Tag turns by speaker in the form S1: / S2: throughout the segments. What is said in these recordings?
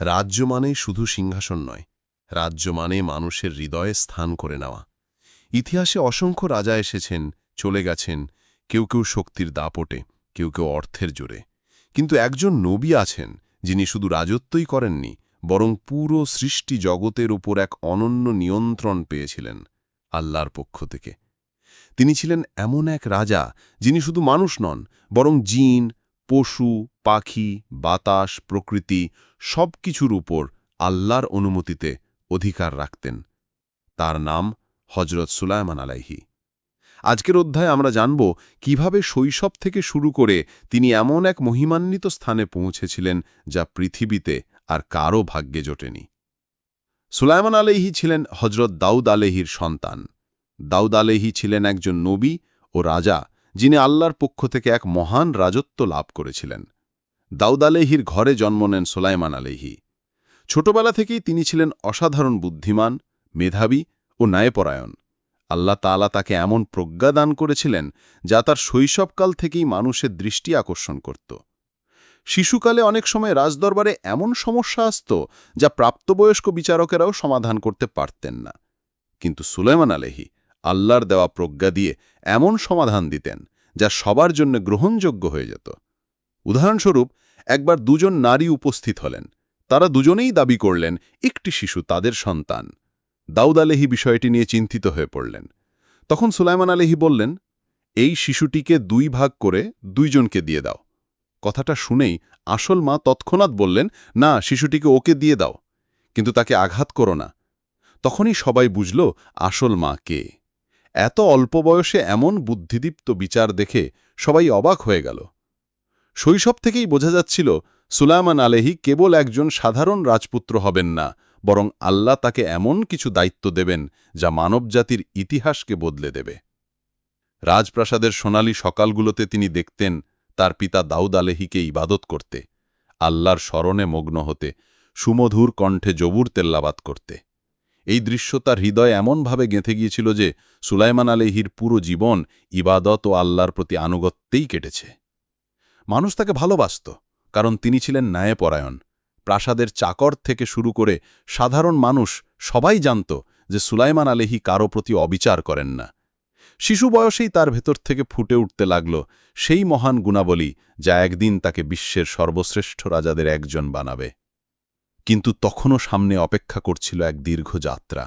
S1: রাজ্য মানে শুধু সিংহাসন নয়, রাজ্য মানে মানুষের হৃদয়ে স্থান করে নেওয়া। ইতিহাসে অসংখ্য রাজা এসেছেন, চলে গেছেন, কেউ কেউ শক্তির দাপটে, কেউ কেউ অর্থের জোরে। কিন্তু একজন নবী আছেন, যিনি শুধু রাজত্বই করেননি, বরং পুরো সৃষ্টি জগতের উপর এক অনন্য নিয়ন্ত্রণ পেয়েছিলেন আল্লাহর পক্ষ থেকে। তিনি ছিলেন এমন এক রাজা, যিনি শুধু মানুষ নন, বরং জিন পশু, পাখি, বাতাস, প্রকৃতি সব কিছুর উপর আল্লাহর অনুমতিতে অধিকার রাখতেন। তার নাম হজরত সুলায়মান আলাইহি। আজকের অধ্যায়ে আমরা জানব কীভাবে শৈশব থেকে শুরু করে তিনি এমন এক মহিমান্বিত স্থানে পৌঁছেছিলেন যা পৃথিবীতে আর কারও ভাগ্যে জোটেনি। সুলাইমান আলাইহি ছিলেন হজরত দাউদ আলেহির সন্তান। দাউদ আলেহি ছিলেন একজন নবী ও রাজা যিনি আল্লাহর পক্ষ থেকে এক মহান রাজত্ব লাভ করেছিলেন। দাউদ আলেহির ঘরে জন্ম নেন সোলাইমান আলেহি ছোটবেলা থেকেই তিনি ছিলেন অসাধারণ বুদ্ধিমান, মেধাবী ও ন্যায়পরায়ণ। আল্লাহ তাআলা তাকে এমন প্রজ্ঞা দান করেছিলেন, যা তার শৈশবকাল থেকেই মানুষের দৃষ্টি আকর্ষণ করত। শিশুকালে অনেক সময় রাজদরবারে এমন সমস্যা আসত, যা প্রাপ্তবয়স্ক বিচারকেরাও সমাধান করতে পারতেন না। কিন্তু সুলেমান আলেহি আল্লাহর দেওয়া প্রজ্ঞা দিয়ে এমন সমাধান দিতেন, যা সবার জন্য গ্রহণযোগ্য হয়ে যেত। উদাহরণস্বরূপ, একবার দুজন নারী উপস্থিত হলেন। তারা দুজনেই দাবি করলেন, একটি শিশু তাদের সন্তান। দাউদ আলেহি বিষয়টি নিয়ে চিন্তিত হয়ে পড়লেন। তখন সুলাইমান আলেহি বললেন, এই শিশুটিকে দুই ভাগ করে দুইজনকে দিয়ে দাও। কথাটা শুনেই আসল মা তৎক্ষণাৎ বললেন, না, শিশুটিকে ওকে দিয়ে দাও, কিন্তু তাকে আঘাত করো না। তখনই সবাই বুঝল, আসল মা কে। এত অল্প বয়সে এমন বুদ্ধিদীপ্ত বিচার দেখে সবাই অবাক হয়ে গেল। শৈশব থেকেই বোঝা যাচ্ছিল, সুলাইমান আলেহি কেবল একজন সাধারণ রাজপুত্র হবেন না, বরং আল্লাহ তাকে এমন কিছু দায়িত্ব দেবেন যা মানবজাতির ইতিহাসকে বদলে দেবে। রাজপ্রাসাদের সোনালী সকালগুলোতে তিনি দেখতেন তার পিতা দাউদ আলেহিকে ইবাদত করতে, আল্লাহর স্মরণে মগ্ন হতে, সুমধুর কণ্ঠে জবুর তেল্লাবাত করতে। এই দৃশ্য তার হৃদয় এমনভাবে গেঁথে গিয়েছিল যে সুলাইমান আলেহির পুরো জীবন ইবাদত ও আল্লাহর প্রতি আনুগত্যেই কেটেছে। মানুষ তাকে ভালোবাসত, কারণ তিনি ছিলেন ন্যায়পরায়ণ। প্রাসাদের চাকর থেকে শুরু করে সাধারণ মানুষ সবাই জানত যে সুলাইমান আলেহি কারও প্রতি অবিচার করেন না। শিশু বয়সেই তার ভেতর থেকে ফুটে উঠতে লাগল সেই মহান গুণাবলী যা একদিন তাকে বিশ্বের সর্বশ্রেষ্ঠ রাজাদের একজন বানাবে। কিন্তু তখনও সামনে অপেক্ষা করছিল এক দীর্ঘ যাত্রা।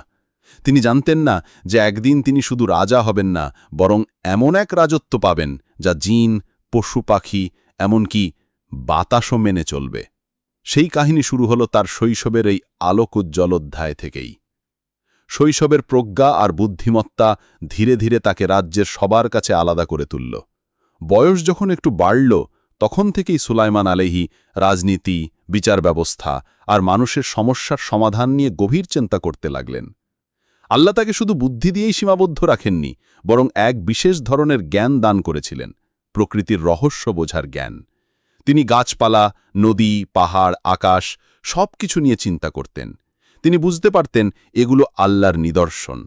S1: তিনি জানতেন না যে একদিন তিনি শুধু রাজা হবেন না, বরং এমন এক রাজত্ব পাবেন যা জিন, পশু পাখি, এমনকি বাতাসও মেনে চলবে। সেই কাহিনী শুরু হল তার শৈশবের এই আলোকোজ্জ্বল অধ্যায় থেকেই। শৈশবের প্রজ্ঞা আর বুদ্ধিমত্তা ধীরে ধীরে তাকে রাজ্যের সবার কাছে আলাদা করে তুলল। বয়স যখন একটু বাড়ল, তখন থেকেই সুলাইমান আলেহি রাজনীতি বিচার ব্যবস্থা আর মানুষের সমস্যার সমাধান নিয়ে গভীর চিন্তা করতে লাগলেন। আল্লাহ তাকে শুধু বুদ্ধি দিয়েই সীমাবদ্ধ রাখেননি, বরং এক বিশেষ ধরনের জ্ঞান দান করেছিলেন, প্রকৃতির রহস্য বোঝার জ্ঞান। তিনি গাছপালা, নদী, পাহাড়, আকাশ সব কিছু নিয়ে চিন্তা করতেন। তিনি বুঝতে পারতেন এগুলো আল্লাহর নিদর্শন।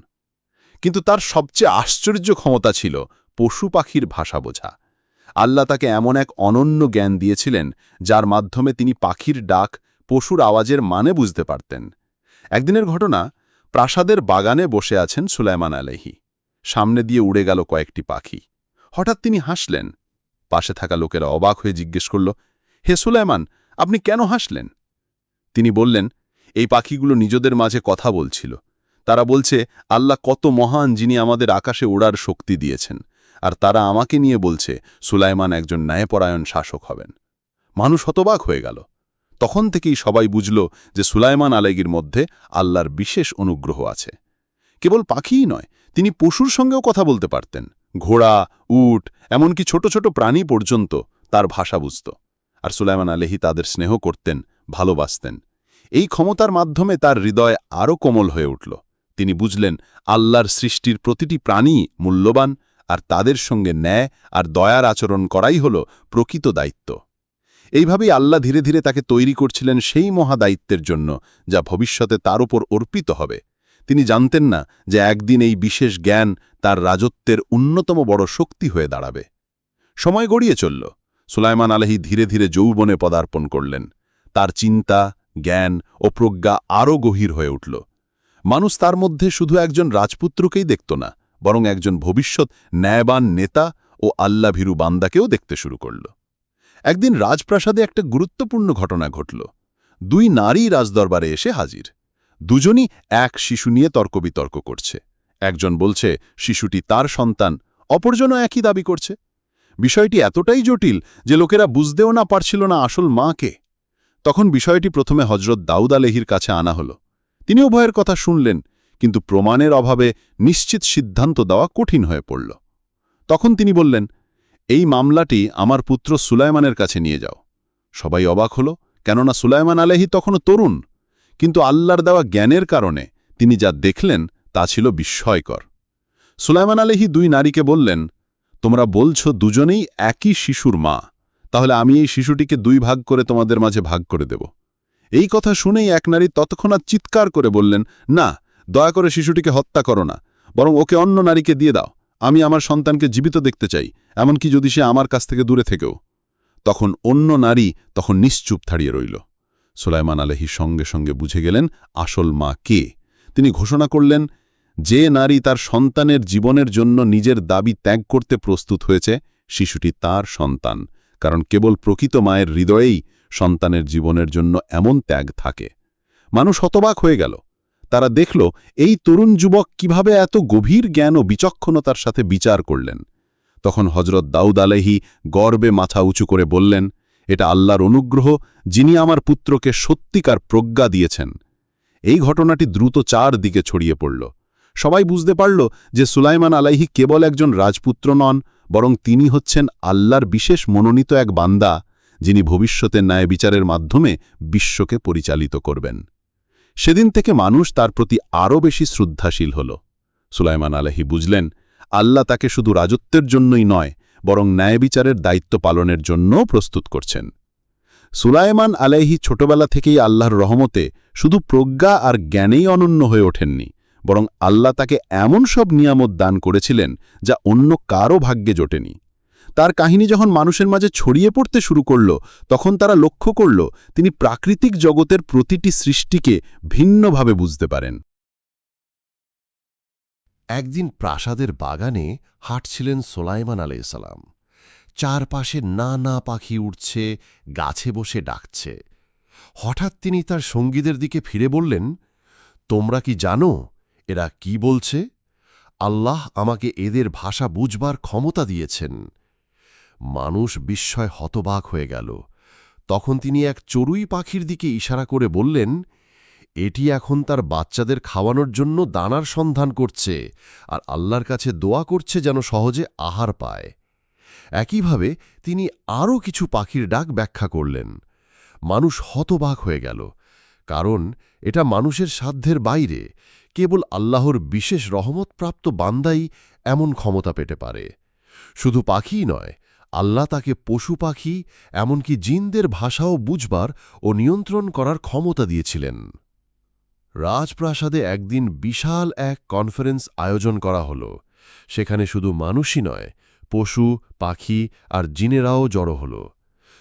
S1: কিন্তু তার সবচেয়ে আশ্চর্য ক্ষমতা ছিল পশু পাখির ভাষা বোঝা। আল্লাহ তাকে এমন এক অনন্য জ্ঞান দিয়েছিলেন, যার মাধ্যমে তিনি পাখির ডাক, পশুর আওয়াজের মানে বুঝতে পারতেন। একদিনের ঘটনা, প্রাসাদের বাগানে বসে আছেন সুলাইমান আলহি সামনে দিয়ে উড়ে গেল কয়েকটি পাখি। হঠাৎ তিনি হাসলেন। পাশে থাকা লোকেরা অবাক হয়ে জিজ্ঞেস করল, হে সুলাইমান, আপনি কেন হাসলেন? তিনি বললেন, এই পাখিগুলো নিজেদের মাঝে কথা বলছিল। তারা বলছে, আল্লাহ কত মহান যিনি আমাদের আকাশে ওড়ার শক্তি দিয়েছেন। আর তারা আমাকে নিয়ে বলছে, সুলাইমান একজন ন্যায়পরায়ণ শাসক হবেন। মানুষ হতবাক হয়ে গেল। তখন থেকেই সবাই বুঝল যে সুলাইমান আলেগির মধ্যে আল্লাহর বিশেষ অনুগ্রহ আছে। কেবল পাখিই নয়, তিনি পশুর সঙ্গেও কথা বলতে পারতেন। ঘোড়া, উট, এমনকি ছোট ছোট প্রাণী পর্যন্ত তার ভাষা বুঝত। আর সুলাইমান আলেহি তাদের স্নেহ করতেন, ভালোবাসতেন। এই ক্ষমতার মাধ্যমে তার হৃদয় আরও কোমল হয়ে উঠল। তিনি বুঝলেন, আল্লাহর সৃষ্টির প্রতিটি প্রাণী মূল্যবান আর তাদের সঙ্গে ন্যায় আর দয়ার আচরণ করাই হল প্রকৃত দায়িত্ব। এইভাবেই আল্লাহ ধীরে ধীরে তাকে তৈরি করছিলেন সেই মহাদায়িত্বের জন্য, যা ভবিষ্যতে তার উপর অর্পিত হবে। তিনি জানতেন না যে একদিন এই বিশেষ জ্ঞান তার রাজত্বের অন্যতম বড় শক্তি হয়ে দাঁড়াবে। সময় গড়িয়ে চলল। সুলাইমান আলহী ধীরে ধীরে যৌবনে পদার্পণ করলেন। তার চিন্তা, জ্ঞান ও প্রজ্ঞা আরও গভীর হয়ে উঠল। মানুষ তার মধ্যে শুধু একজন রাজপুত্রকেই দেখত না বরং একজন ভবিষ্যৎ ন্যায়বান নেতা ও আল্লাভীরু বান্দাকেও দেখতে শুরু করল। একদিন রাজপ্রাসাদে একটা গুরুত্বপূর্ণ ঘটনা ঘটল। দুই নারী রাজদরবারে এসে হাজির। দুজনই এক শিশু নিয়ে তর্কবিতর্ক করছে। একজন বলছে, শিশুটি তার সন্তান, অপরজনও একই দাবি করছে। বিষয়টি এতটাই জটিল যে লোকেরা বুঝতেও না পারছিল না আসল মাকে। তখন বিষয়টি প্রথমে হজরত দাউদ আলেহির কাছে আনা হল। তিনি উভয়ের কথা শুনলেন। কিন্তু প্রমাণের অভাবে নিশ্চিত সিদ্ধান্ত দেওয়া কঠিন হয়ে পড়ল। তখন তিনি বললেন, এই মামলাটি আমার পুত্র সুলাইমানের কাছে নিয়ে যাও। সবাই অবাক হল, কেননা সুলাইমান আলেহি তখনও তরুণ। কিন্তু আল্লাহর দেওয়া জ্ঞানের কারণে তিনি যা দেখলেন তা ছিল বিস্ময়কর। সুলাইমান আলেহি দুই নারীকে বললেন, তোমরা বলছ দুজনেই একই শিশুর মা, তাহলে আমি এই শিশুটিকে দুই ভাগ করে তোমাদের মাঝে ভাগ করে দেব। এই কথা শুনেই এক নারী তৎক্ষণাৎ চিৎকার করে বললেন, না দয়া করে শিশুটিকে হত্যা করো না, বরং ওকে অন্য নারীকে দিয়ে দাও। আমি আমার সন্তানকে জীবিত দেখতে চাই, এমনকি যদি সে আমার কাছ থেকে দূরে থেকেও। তখন অন্য নারী তখন নিশ্চুপ থাড়িয়ে রইল। সুলাইমান আলহী সঙ্গে সঙ্গে বুঝে গেলেন আসল মা কে। তিনি ঘোষণা করলেন, যে নারী তার সন্তানের জীবনের জন্য নিজের দাবি ত্যাগ করতে প্রস্তুত হয়েছে, শিশুটি তার সন্তান, কারণ কেবল প্রকৃত মায়ের হৃদয়েই সন্তানের জীবনের জন্য এমন ত্যাগ থাকে। মানুষ হতবাক হয়ে গেল। তারা দেখল, এই তরুণ যুবক কীভাবে এত গভীর জ্ঞান ও বিচক্ষণতার সাথে বিচার করলেন। তখন হজরত দাউদ আলহি গর্বে মাথা উঁচু করে বললেন, এটা আল্লাহর অনুগ্রহ, যিনি আমার পুত্রকে সত্যিকার প্রজ্ঞা দিয়েছেন। এই ঘটনাটি দ্রুত চার দিকে ছড়িয়ে পড়ল। সবাই বুঝতে পারল যে সুলাইমান আলাইহি কেবল একজন রাজপুত্র নন, বরং তিনি হচ্ছেন আল্লাহর বিশেষ মনোনীত এক বান্দা, যিনি ভবিষ্যতের ন্যায় বিচারের মাধ্যমে বিশ্বকে পরিচালিত করবেন। সেদিন থেকে মানুষ তার প্রতি আরও বেশি শ্রদ্ধাশীল হল। সুলাইমান আলাহি বুঝলেন, আল্লাহ তাকে শুধু রাজত্বের জন্যই নয়, বরং ন্যায় বিচারের দায়িত্ব পালনের জন্যও প্রস্তুত করছেন। সুলাইমান আলাইহি ছোটবেলা থেকেই আল্লাহর রহমতে শুধু প্রজ্ঞা আর জ্ঞানেই অনন্য হয়ে ওঠেননি, বরং আল্লাহ তাকে এমন সব নিয়ামত দান করেছিলেন যা অন্য কারও ভাগ্যে জোটেনি। তার কাহিনী যখন মানুষের মাঝে ছড়িয়ে পড়তে শুরু করল, তখন তারা লক্ষ্য করল, তিনি প্রাকৃতিক জগতের প্রতিটি সৃষ্টিকে ভিন্নভাবে বুঝতে পারেন।
S2: একদিন প্রাসাদের বাগানে হাঁটছিলেন সোলাইমান আলাইসালাম চারপাশে না না পাখি উঠছে গাছে বসে ডাকছে। হঠাৎ তিনি তার সঙ্গীদের দিকে ফিরে বললেন, তোমরা কি জানো এরা কি বলছে? আল্লাহ আমাকে এদের ভাষা বুঝবার ক্ষমতা দিয়েছেন। মানুষ বিস্ময় হতবাক হয়ে গেল। তখন তিনি এক চড়ুই পাখির দিকে ইশারা করে বললেন, এটি এখন তার বাচ্চাদের খাওয়ানোর জন্য দানার সন্ধান করছে আর আল্লাহর কাছে দোয়া করছে যেন সহজে আহার পায়। একইভাবে তিনি আরও কিছু পাখির ডাক ব্যাখ্যা করলেন। মানুষ হতবাক হয়ে গেল, কারণ এটা মানুষের সাধ্যের বাইরে। কেবল আল্লাহর বিশেষ রহমতপ্রাপ্ত বান্দাই এমন ক্ষমতা পেতে পারে। শুধু পাখিই নয় আল্লাহ তাকে পশু পাখি, এমনকি জিনদের ভাষাও বুঝবার ও নিয়ন্ত্রণ করার ক্ষমতা দিয়েছিলেন। রাজপ্রাসাদে একদিন বিশাল এক কনফারেন্স আয়োজন করা হল। সেখানে শুধু মানুষই নয়, পশু, পাখি আর জিনেরাও জড়ো হল।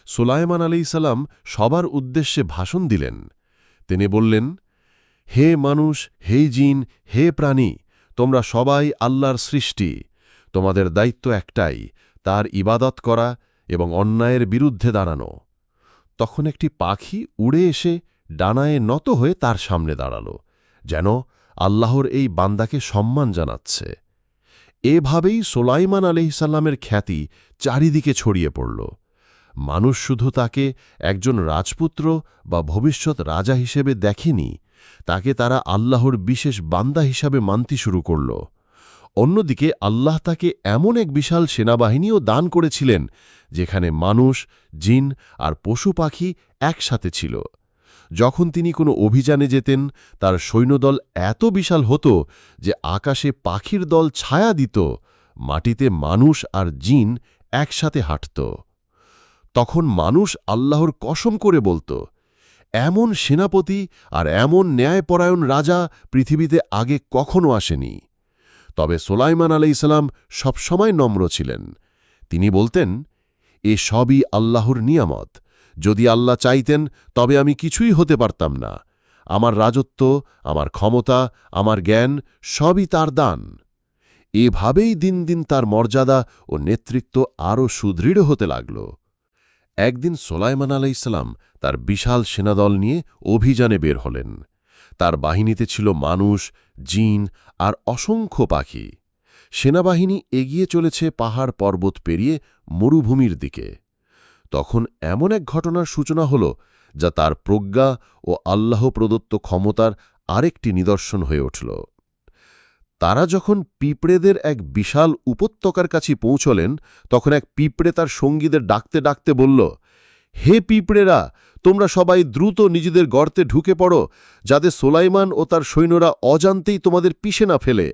S2: সোলায়মান আলি সালাম সবার উদ্দেশ্যে ভাষণ দিলেন। তিনি বললেন, হে মানুষ, হে জিন, হে প্রাণী, তোমরা সবাই আল্লাহর সৃষ্টি। তোমাদের দায়িত্ব একটাই তার ইবাদত করা এবং অন্যায়ের বিরুদ্ধে দাঁড়ানো। তখন একটি পাখি উড়ে এসে ডানায়ে নত হয়ে তার সামনে দাঁড়াল, যেন আল্লাহর এই বান্দাকে সম্মান জানাচ্ছে। এভাবেই সোলাইমান আলহিসাল্লামের খ্যাতি চারিদিকে ছড়িয়ে পড়ল। মানুষ শুধু তাকে একজন রাজপুত্র বা ভবিষ্যৎ রাজা হিসেবে দেখেনি, তাকে তারা আল্লাহর বিশেষ বান্দা হিসাবে মানতে শুরু করল। অন্যদিকে আল্লাহ তাকে এমন এক বিশাল সেনাবাহিনীও দান করেছিলেন, যেখানে মানুষ, জিন আর পশু পাখি একসাথে ছিল। যখন তিনি কোনো অভিযানে যেতেন, তার সৈন্যদল এত বিশাল হতো যে আকাশে পাখির দল ছায়া দিত, মাটিতে মানুষ আর জিন একসাথে হাঁটত। তখন মানুষ আল্লাহর কসম করে বলত, এমন সেনাপতি আর এমন ন্যায়পরায়ণ রাজা পৃথিবীতে আগে কখনো আসেনি। তবে সোলাইমান আলাইসালাম সবসময় নম্র ছিলেন। তিনি বলতেন, এ সবই আল্লাহর নিয়ামত।
S1: যদি আল্লাহ চাইতেন, তবে আমি কিছুই হতে পারতাম না। আমার রাজত্ব, আমার ক্ষমতা, আমার জ্ঞান সবই তার দান। এভাবেই দিন দিন তার মর্যাদা ও নেতৃত্ব আরও সুদৃঢ় হতে লাগল। একদিন সোলাইমান আলাইসাল্লাম তার বিশাল সেনাদল নিয়ে অভিযানে বের হলেন। তার বাহিনীতে ছিল মানুষ, জিন আর অসংখ্য পাখি। সেনাবাহিনী এগিয়ে চলেছে পাহাড় পর্বত পেরিয়ে মরুভূমির দিকে। তখন এমন এক ঘটনার সূচনা হল, যা তার প্রজ্ঞা ও আল্লাহ প্রদত্ত ক্ষমতার আরেকটি নিদর্শন হয়ে উঠল। তারা যখন পিঁপড়েদের এক বিশাল উপত্যকার কাছে পৌঁছলেন, তখন এক পিঁপড়ে তার সঙ্গীদের ডাকতে ডাকতে বলল হে পিঁপড়েরা, তোমরা সবাই দ্রুত নিজেদের গর্তে ঢুকে পড়ো, যাতে সোলাইমান ও তার সৈন্যরা অজান্তেই তোমাদের পিষে না ফেলে।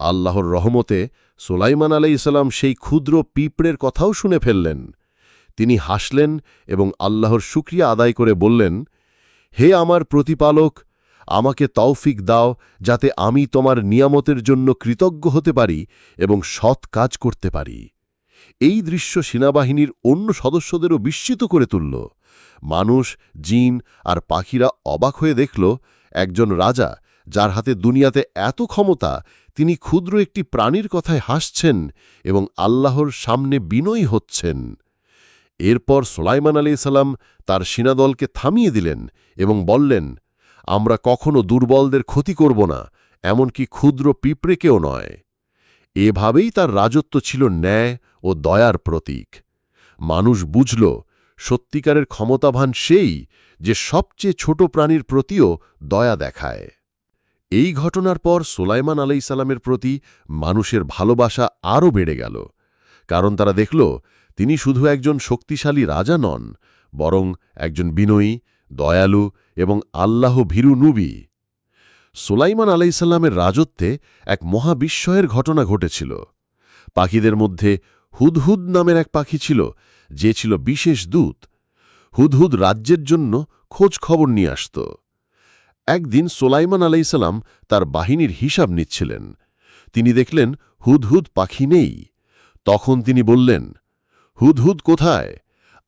S1: আল্লাহর রহমতে সোলাইমান আলাই ইসলাম সেই ক্ষুদ্র পিঁপড়ের কথাও শুনে ফেললেন। তিনি হাসলেন এবং আল্লাহর শুক্রিয়া আদায় করে বললেন, হে আমার প্রতিপালক, আমাকে তৌফিক দাও যাতে আমি তোমার নিয়ামতের জন্য কৃতজ্ঞ হতে পারি এবং সৎ কাজ করতে পারি। এই দৃশ্য সেনাবাহিনীর অন্য সদস্যদেরও বিস্মিত করে তুলল। মানুষ, জিন আর পাখিরা অবাক হয়ে দেখল, একজন রাজা, যার হাতে দুনিয়াতে এত ক্ষমতা, তিনি ক্ষুদ্র একটি প্রাণীর কথায় হাসছেন এবং আল্লাহর সামনে বিনয়ী হচ্ছেন। এরপর সোলাইমান আলাইসাল্লাম তার সেনাদলকে থামিয়ে দিলেন এবং বললেন, আমরা কখনো দুর্বলদের ক্ষতি করব না, এমনকি ক্ষুদ্র পিঁপড়েকেও নয়। এভাবেই তার রাজত্ব ছিল ন্যায় ও দয়ার প্রতীক। মানুষ বুঝল, সত্যিকারের ক্ষমতাভান সেই যে সবচেয়ে ছোট প্রাণীর প্রতিও দয়া দেখায়। এই ঘটনার পর সোলাইমান আলাইসাল্লামের প্রতি মানুষের ভালোবাসা আরও বেড়ে গেল। কারণ তারা দেখল, তিনি শুধু একজন শক্তিশালী রাজা নন, বরং একজন বিনয়ী, দয়ালু এবং আল্লাহ ভীরু নুবি। সুলাইমান আলাইসাল্লামের রাজত্বে এক মহাবিস্ময়ের ঘটনা ঘটেছিল। পাখিদের মধ্যে হুদহুদ নামের এক পাখি ছিল, যে ছিল বিশেষ দূত। হুদহুদ রাজ্যের জন্য খোঁজ খবর নিয়ে আসত। একদিন সোলাইমান আলাইসাল্লাম তার বাহিনীর হিসাব নিচ্ছিলেন। তিনি দেখলেন হুদহুদ পাখি নেই। তখন তিনি বললেন, হুদহুদ কোথায়?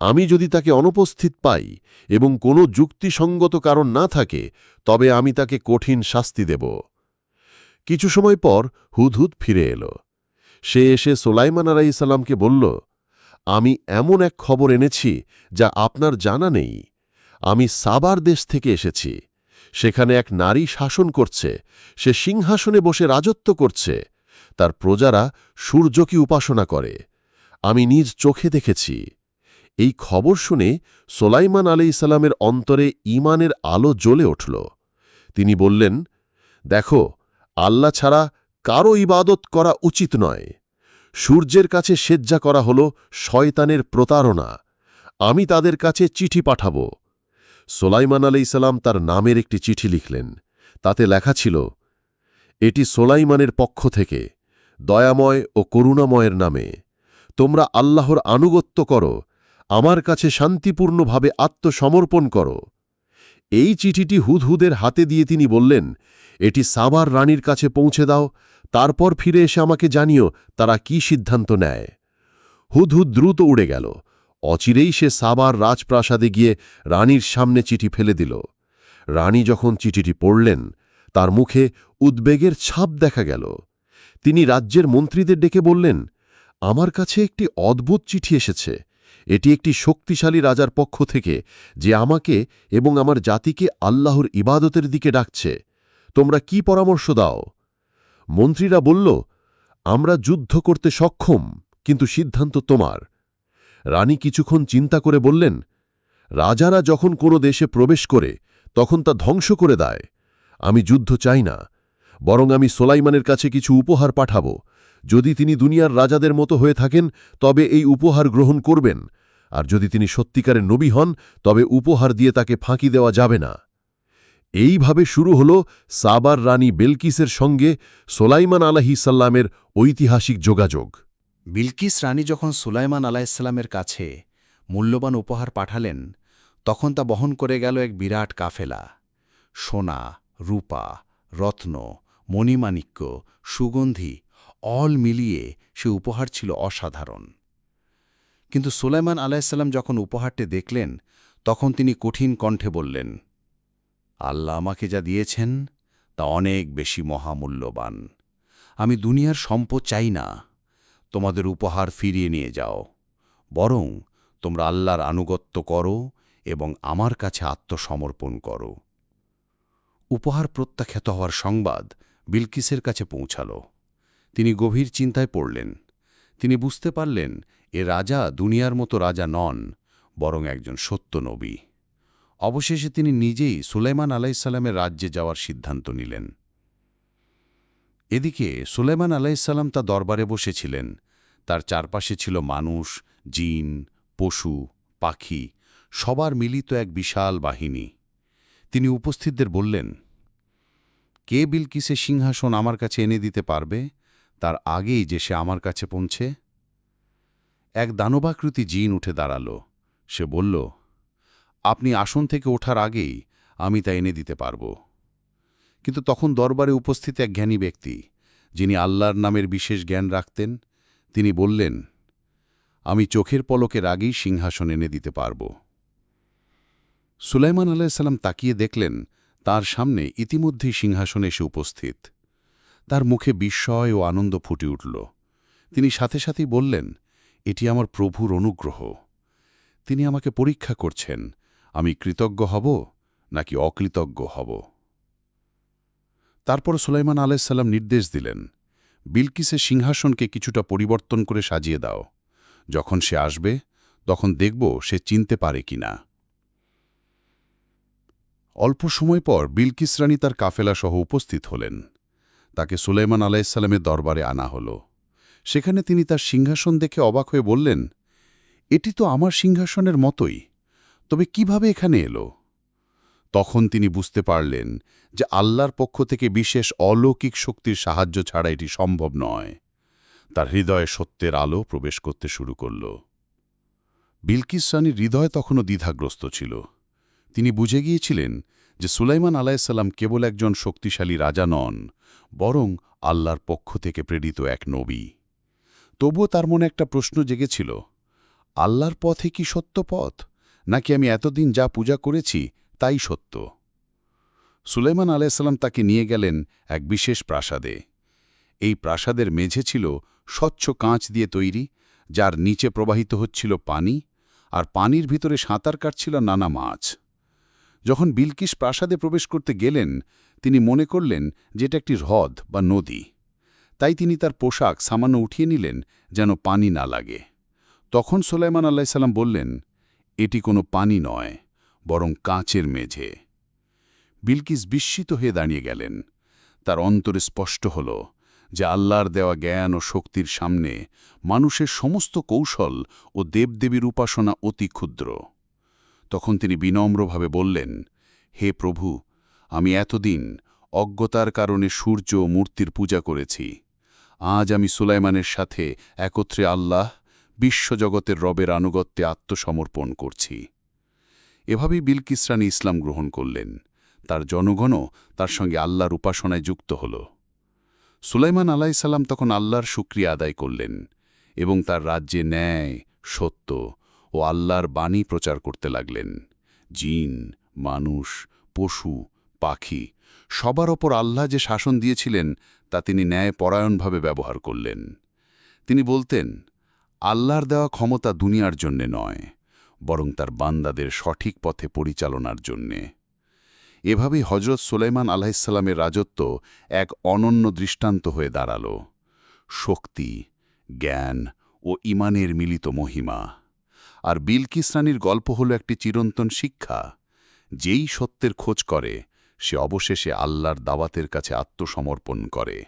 S1: আমি যদি তাকে অনুপস্থিত পাই এবং কোনো যুক্তিসঙ্গত কারণ না থাকে, তবে আমি তাকে কঠিন শাস্তি দেব। কিছু সময় পর হুদহুদ ফিরে এলো। সে এসে সোলাইমান আলাইসাল্লামকে বলল, আমি এমন এক খবর এনেছি যা আপনার জানা নেই। আমি সাবার দেশ থেকে এসেছি। সেখানে এক নারী শাসন করছে। সে সিংহাসনে বসে রাজত্ব করছে। তার প্রজারা সূর্যকে উপাসনা করে। আমি নিজ চোখে দেখেছি। এই খবর শুনে সোলাইমান আলি ইসালামের অন্তরে ইমানের আলো জ্বলে উঠল। তিনি বললেন, দেখো, আল্লাহ ছাড়া কারও ইবাদত করা উচিত নয়। সূর্যের কাছে সেজ্জা করা হল শয়তানের প্রতারণা। আমি তাদের কাছে চিঠি পাঠাব। সোলাইমান আলি ইসালাম তার নামের একটি চিঠি লিখলেন। তাতে লেখা ছিল, এটি সোলাইমানের পক্ষ থেকে, দয়াময় ও করুণাময়ের নামে। তোমরা আল্লাহর আনুগত্য করো, আমার কাছে শান্তিপূর্ণভাবে আত্মসমর্পণ করো। এই চিঠিটি হুদহুদের হাতে দিয়ে তিনি বললেন, এটি সাবার রানীর কাছে পৌঁছে দাও তারপর ফিরে এসে আমাকে জানিও তারা কি সিদ্ধান্ত নেয়। হুদহুদ দ্রুত উড়ে গেল। অচিরেই সে সাবার রাজপ্রাসাদে গিয়ে রানীর সামনে চিঠি ফেলে দিল। রানী যখন চিঠিটি পড়লেন, তার মুখে উদ্বেগের ছাপ দেখা গেল। তিনি রাজ্যের মন্ত্রীদের ডেকে বললেন, আমার কাছে একটি অদ্ভুত চিঠি এসেছে। এটি একটি শক্তিশালী রাজার পক্ষ থেকে, যে আমাকে এবং আমার জাতিকে আল্লাহর ইবাদতের দিকে ডাকছে। তোমরা কি পরামর্শ দাও? মন্ত্রীরা বলল, আমরা যুদ্ধ করতে সক্ষম, কিন্তু সিদ্ধান্ত তোমার। রানী কিছুক্ষণ চিন্তা করে বললেন, রাজারা যখন কোনো দেশে প্রবেশ করে, তখন তা ধ্বংস করে দেয়। আমি যুদ্ধ চাই না, বরং আমি সোলাইমানের কাছে কিছু উপহার পাঠাব। যদি তিনি দুনিয়ার রাজাদের মতো হয়ে থাকেন, তবে এই উপহার গ্রহণ করবেন। আর যদি তিনি সত্যিকারের নবী হন, তবে উপহার দিয়ে তাকে ফাঁকি দেওয়া যাবে না। এইভাবে শুরু হল সাবার রানী বেলকিসের সঙ্গে সোলাইমান আলাহিসাল্লামের ঐতিহাসিক যোগাযোগ।
S3: বিলকিস রানী যখন সুলাইমান আলাইসাল্লামের কাছে মূল্যবান উপহার পাঠালেন, তখন তা বহন করে গেল এক বিরাট কাফেলা। সোনা, রূপা, রত্ন, মণিমাণিক্য, সুগন্ধি, অল মিলিয়ে সে উপহার ছিল অসাধারণ। কিন্তু সুলাইমান আলাইসাল্লাম যখন উপহারটি দেখলেন, তখন তিনি কঠিন কণ্ঠে বললেন আল্লাহ আমাকে যা দিয়েছেন, তা অনেক বেশি মহামূল্যবান। আমি দুনিয়ার সম্পদ চাই না, তোমাদের উপহার ফিরিয়ে নিয়ে যাও, বরং তোমরা আল্লাহর আনুগত্য করো এবং আমার কাছে আত্মসমর্পণ করো। উপহার প্রত্যাখ্যাত হওয়ার সংবাদ বিলকিসের কাছে পৌঁছাল। তিনি গভীর চিন্তায় পড়লেন। তিনি বুঝতে পারলেন, এ রাজা দুনিয়ার মতো রাজা নন, বরং একজন সত্য নবী। অবশেষে তিনি নিজেই সুলাইমান আলাইসাল্লামের রাজ্যে যাওয়ার সিদ্ধান্ত নিলেন। এদিকে সুলাইমান আলাইসাল্লাম তা দরবারে বসেছিলেন। তার চারপাশে ছিল মানুষ, জিন, পশু, পাখি, সবার মিলিত এক বিশাল বাহিনী। তিনি উপস্থিতদের বললেন, কে বিলকিসে সিংহাসন আমার কাছে এনে দিতে পারবে? তার আগেই যে সে আমার কাছে পৌঁছে? এক দানবাকৃতি জিন উঠে দাঁড়াল। সে বলল আপনি আসন থেকে ওঠার আগেই আমি তা এনে দিতে পারব। কিন্তু তখন দরবারে উপস্থিত এক জ্ঞানী ব্যক্তি, যিনি আল্লাহর নামের বিশেষ জ্ঞান রাখতেন, তিনি বললেন, আমি চোখের পলকের আগেই সিংহাসন এনে দিতে পারব। সুলাইমান আলাইসাল্লাম তাকিয়ে দেখলেন, তার সামনে ইতিমধ্যেই সিংহাসনে এসে উপস্থিত। তার মুখে বিস্ময় ও আনন্দ ফুটে উঠল। তিনি সাথে সাথেই বললেন, এটি আমার প্রভুর অনুগ্রহ। তিনি আমাকে পরীক্ষা করছেন আমি কৃতজ্ঞ হব নাকি অকৃতজ্ঞ হব? তারপর সুলাইমান আলাইসাল্লাম নির্দেশ দিলেন, বিলকিসের সিংহাসনকে কিছুটা পরিবর্তন করে সাজিয়ে দাও। যখন সে আসবে, তখন দেখব সে চিনতে পারে কিনা। অল্প সময় পর বিলকিস রানী তার কাফেলা সহ উপস্থিত হলেন। তাকে সুলাইমান আলাইসাল্লামের দরবারে আনা হল। সেখানে তিনি তার সিংহাসন দেখে অবাক হয়ে বললেন, এটি তো আমার সিংহাসনের মতোই। তবে কীভাবে এখানে এলো? তখন তিনি বুঝতে পারলেন যে আল্লাহর পক্ষ থেকে বিশেষ অলৌকিক শক্তির সাহায্য ছাড়া এটি সম্ভব নয়। তার হৃদয়ে সত্যের আলো প্রবেশ করতে শুরু করল। বিলকিস রানীর হৃদয় তখনও দ্বিধাগ্রস্ত ছিল। তিনি বুঝে গিয়েছিলেন যে সুলাইমান আলাইসাল্লাম কেবল একজন শক্তিশালী রাজা নন, বরং আল্লাহর পক্ষ থেকে প্রেরিত এক নবী। তবুও তার মনে একটা প্রশ্ন জেগেছিল, আল্লাহর পথে কি সত্য পথ? নাকি আমি এতদিন যা পূজা করেছি তাই সত্য? সুলাইমান আলাইসাল্লাম তাকে নিয়ে গেলেন এক বিশেষ প্রাসাদে। এই প্রাসাদের মেঝে ছিল স্বচ্ছ কাঁচ দিয়ে তৈরি, যার নিচে প্রবাহিত হচ্ছিল পানি, আর পানির ভিতরে সাঁতার কাটছিল নানা মাছ। যখন বিলকিস প্রাসাদে প্রবেশ করতে গেলেন, তিনি মনে করলেন যে এটা একটি হ্রদ বা নদী। তাই তিনি তার পোশাক সামান্য উঠিয়ে নিলেন যেন পানি না লাগে। তখন সোলাইমান আল্লাহিসাল্লাম বললেন এটি কোনো পানি নয়, বরং কাঁচের মেঝে। বিলকিস বিস্মিত হয়ে দাঁড়িয়ে গেলেন। তার অন্তরে স্পষ্ট হল যে আল্লাহর দেওয়া জ্ঞান ও শক্তির সামনে মানুষের সমস্ত কৌশল ও দেবদেবীর উপাসনা অতি ক্ষুদ্র। তখন তিনি বিনম্রভাবে বললেন, হে প্রভু, আমি এতদিন অজ্ঞতার কারণে সূর্য ও মূর্তির পূজা করেছি। আজ আমি সুলাইমানের সাথে একত্রে আল্লাহ বিশ্বজগতের রবের আনুগত্যে আত্মসমর্পণ করছি। এভাবেই বিলকিস রানী ইসলাম গ্রহণ করলেন। তার জনগণও তার সঙ্গে আল্লাহর উপাসনায় যুক্ত হল। সুলাইমান আলাইসাল্লাম তখন আল্লাহর শুক্রিয়া আদায় করলেন এবং তার রাজ্যে ন্যায়, সত্য ও আল্লাহর বাণী প্রচার করতে লাগলেন। জিন, মানুষ, পশু, পাখি সবার ওপর আল্লাহ যে শাসন দিয়েছিলেন তা তিনি ন্যায় পরায়ণভাবে ব্যবহার করলেন। তিনি বলতেন আল্লাহর দেওয়া ক্ষমতা দুনিয়ার জন্যে নয়, বরং তার বান্দাদের সঠিক পথে পরিচালনার জন্যে। এভাবেই হজরত সুলাইমান আলাহিসাল্লামের রাজত্ব এক অনন্য দৃষ্টান্ত হয়ে দাঁড়াল। শক্তি, জ্ঞান ও ইমানের মিলিত মহিমা। আর বিলকিস রানীর গল্প হল একটি চিরন্তন শিক্ষা, যেই সত্যের খোঁজ করে, সে অবশেষে আল্লাহর দাওয়াতের কাছে আত্মসমর্পণ করে।